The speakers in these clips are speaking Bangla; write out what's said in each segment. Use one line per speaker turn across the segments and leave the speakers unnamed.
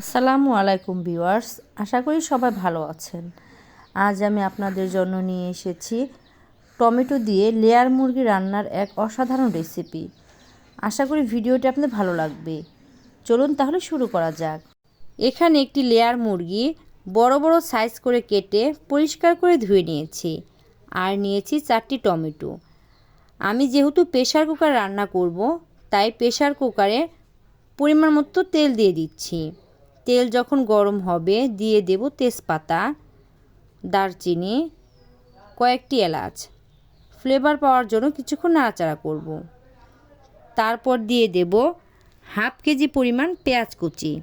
আসসালামু আলাইকুম ভিউয়ার্স, আশা করি সবাই ভালো আছেন। আজ আমি আপনাদের জন্য নিয়ে এসেছি টমেটো দিয়ে লেয়ার মুরগি রান্নার এক অসাধারণ রেসিপি। আশা করি ভিডিওটি আপনাদের ভালো লাগবে। চলুন তাহলে শুরু করা যাক। এখানে একটি লেয়ার মুরগি বড় বড় সাইজ করে কেটে পরিষ্কার করে ধুয়ে নিয়েছি আর নিয়েছি চারটি টমেটো। আমি যেহেতু প্রেশার কুকার রান্না করব, তাই প্রেশার কুকারে পরিমাণ মতো তেল দিয়ে দিচ্ছি। তেল যখন গরম হবে, দিয়ে দেব তেজপাতা, দারচিনি, কয়েকটি এলাচ। ফ্লেভার পাওয়ার জন্য কিছুক্ষণ নাড়াচাড়া করব। তারপর দিয়ে দেব হাফ কেজি পরিমাণ পেঁয়াজ কুচি।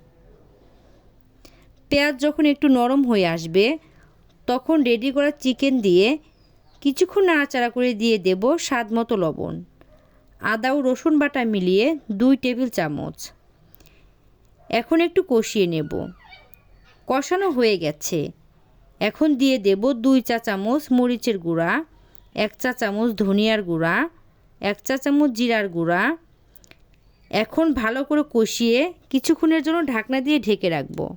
পেঁয়াজ যখন একটু নরম হয়ে আসবে, তখন রেডি করা চিকেন দিয়ে কিছুক্ষণ নাড়াচাড়া করে দিয়ে দেব স্বাদ মতো লবণ। আদা ও রসুন বাটা মিলিয়ে দুই টেবিল চামচ। এখন একটু কষিয়ে নেব। কষানো হয়ে গেছে। এখন দিয়ে দেব দুই চা চামচ মরিচের গুঁড়া, এক চা চামচ ধনিয়ার গুঁড়া, এক চা চামচ জিরার গুঁড়া। এখন ভালো করে কষিয়ে কিছুক্ষণের জন্য ঢাকনা দিয়ে ঢেকে রাখব।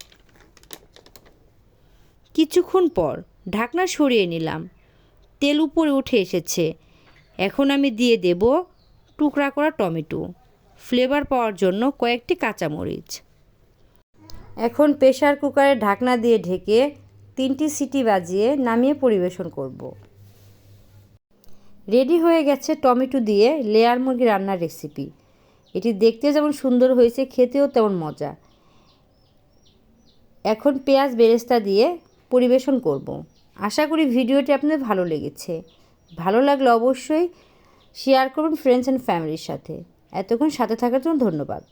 কিছুক্ষণ পর ঢাকনা সরিয়ে নিলাম। তেল উপরে উঠে এসেছে। এখন আমি দিয়ে দেব টুকরা করা টমেটো। ফ্লেভার পাওয়ার জন্য কয়েকটি কাঁচামরিচ। এখন প্রেশার কুকারে ঢাকনা দিয়ে ঢেকে তিনটি সিটি বাজিয়ে নামিয়ে পরিবেশন করব। রেডি হয়ে গেছে টমেটো দিয়ে লেয়ার মুরগি রান্নার রেসিপি। এটি দেখতে যেমন সুন্দর হয়েছে, খেতেও তেমন মজা। এখন পেঁয়াজ বেরেস্তা দিয়ে পরিবেশন করব। আশা করি ভিডিওটি আপনাদের ভালো লেগেছে। ভালো লাগলে অবশ্যই শেয়ার করুন ফ্রেন্ডস অ্যান্ড ফ্যামিলির সাথে। এতক্ষণ সাথে থাকার জন্য ধন্যবাদ।